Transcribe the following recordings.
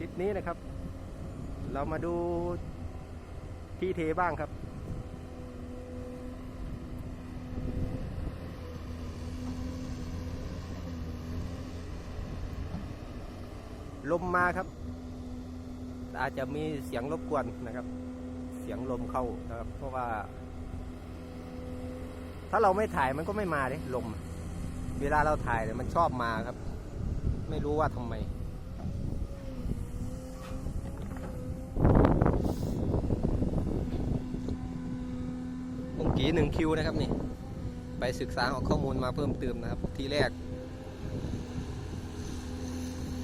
ลิปนี้นะครับ เรามาดูที่เทบ้างครับ ลมมาครับ อาจจะมีเสียงรบกวนนะครับ เสียงลมเข้านะครับ เพราะว่า ถ้าเราไม่ถ่ายมันก็ไม่มาเลยลม เวลาเราถ่ายเนี่ยมันชอบมาครับ ไม่รู้ว่าทำไม หนึ่งคิวนะครับนี่ ไปศึกษาเอาข้อมูลมาเพิ่มเติมนะครับ ทีแรก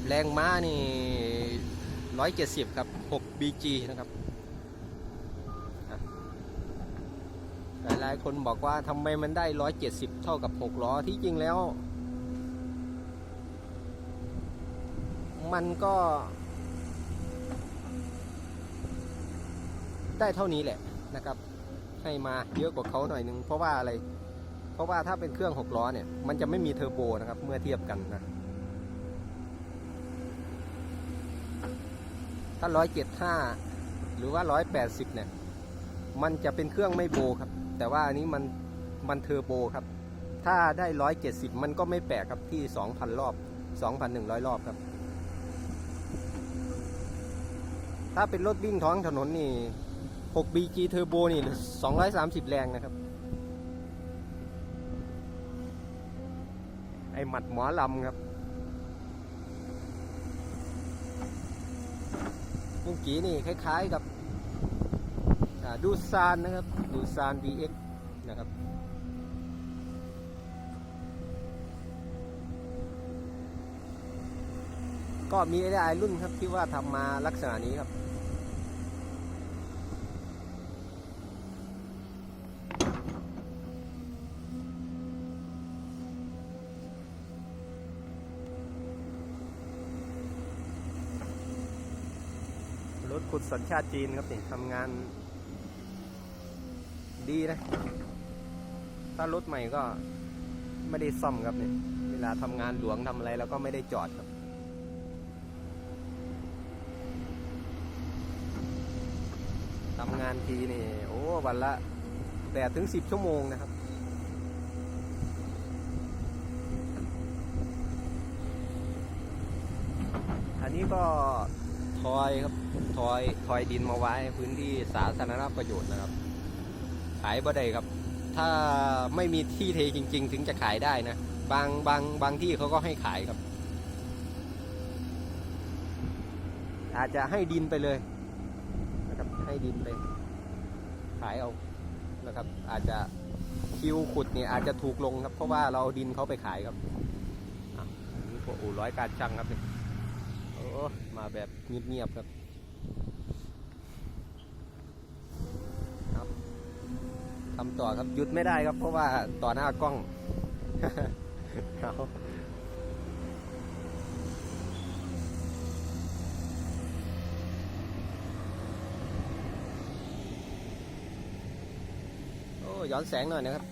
แรงม้านี่ร้อยเจ็ดสิบครับหก BG นะครับหลายๆคนบอกว่าทำไมมันได้ร้อยเจ็ดสิบเท่ากับหกล้อที่จริงแล้ว มันก็ ได้เท่านี้แหละนะครับ ให้มาเยอะกว่าเขาหน่อยนึงเพราะว่าอะไร เพราะว่าถ้าเป็นเครื่องหกล้อเนี่ย มันจะไม่มีเทอร์โบนะครับ เมื่อเทียบกันนะถ้าร้อยเจ็ดห้าหรือว่าร้อยแปดสิบเนี่ย มันจะเป็นเครื่องไม่โบครับ แต่ว่าอันนี้มันมันเทอร์โบครับ ถ้าได้ร้อยเจ็ดสิบมันก็ไม่แปลกครับที่สองพันรอบสองพันหนึ่งร้อยรอบครับ ถ้าเป็นรถวิ่งท้องถนนนี่ 6 BG Turbo นี่230 แรงนะครับ ไอหมัดหมอลำครับเมื่อกี้นี่คล้ายๆกับดูซานนะครับ ดูซาน DX นะครับก็มีไอ้รุ่นครับที่ว่าทำมาลักษณะนี้ครับ ถขุดสัญชาติจีนครับนี่ทำงาน ดีนะ ถ้ารถใหม่ก็ไม่ได้ซ่อมครับนี่เวลาทำงานหลวงทำอะไรแล้วก็ไม่ได้จอดครับทำงานทีนี่ โอ้วันละแปดถึงสิบชั่วโมงนะครับ อันนี้ก็ ทอยครับทอยทอยดินมาไว้พื้นที่สาธารณประโยชน์นะครับ ขายบ่ได้ครับ ถ้าไม่มีที่เทจริง ๆ ถึงจะขายได้นะบางบางบางที่เขาก็ให้ขายครับ อาจจะให้ดินไปเลยนะครับให้ดินไป ขายเอานะครับ อาจจะคิวขุดเนี่ยอาจจะถูกลงครับ เพราะว่าเราดินเขาไปขายครับอะนี่พวกอู่ร้อยการช่างครับเนี่ย โอ้มาแบบเงียบๆครับครับทำต่อครับหยุดไม่ได้ครับ เพราะว่าต่อหน้ากล้องเอาโอ้ย้อนแสงหน่อยนะครับ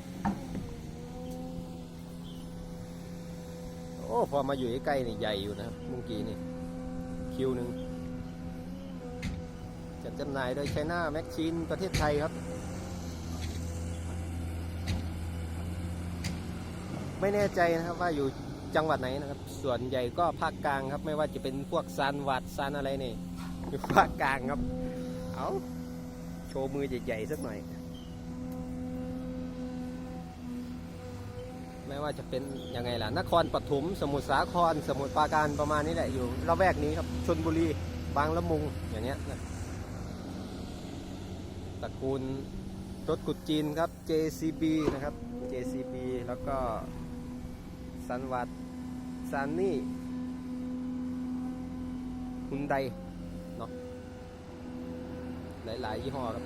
โอ้ พอมาอยู่ใกล้ๆนี่ใหญ่อยู่นะครับเมื่อกี้นี่ คิวหนึ่งจัดจำหน่ายโดยไชน่าแม็กชีนประเทศไทยครับ ไม่แน่ใจนะครับว่าอยู่จังหวัดไหนนะครับ ส่วนใหญ่ก็ภาคกลางครับ ไม่ว่าจะเป็นพวกซานวัดซานอะไรนี่อยู่ภาคกลางครับ เอาโชว์มือใหญ่ๆสักหน่อย ไม่ว่าจะเป็นยังไงล่ะ นครปฐมสมุทรสาคร สมุทรปราการประมาณนี้แหละอยู่ละแวกนี้ครับชนบุรีบางละมุงอย่างเงี้ยนะตระกูลรถขุดจีนครับ JCB นะครับ JCB แล้วก็สันวัตซันนี่ฮุนไดเนาะหลาย ๆ ยี่ห้อครับ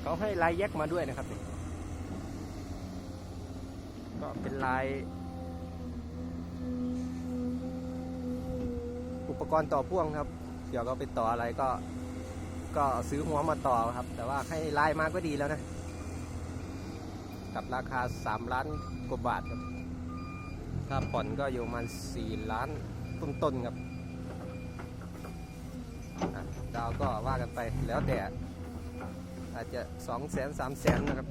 อ เขาให้ลายแยกมาด้วยนะครับนี่ก็เป็นลาย อุปกรณ์ต่อพ่วงครับ เดี๋ยวก็ไปต่ออะไรก็ ก็ซื้อหัวมาต่อครับ แต่ว่าให้ลายมาก็ดีแล้วนะ กับราคา 3 ล้านกว่าบาทครับ ถ้าผ่อนก็อยู่ประมาณ4ล้านต้นๆครับดาวก็ว่ากันไปแล้วแต่าจจะสองแสนสามแสนนะครับ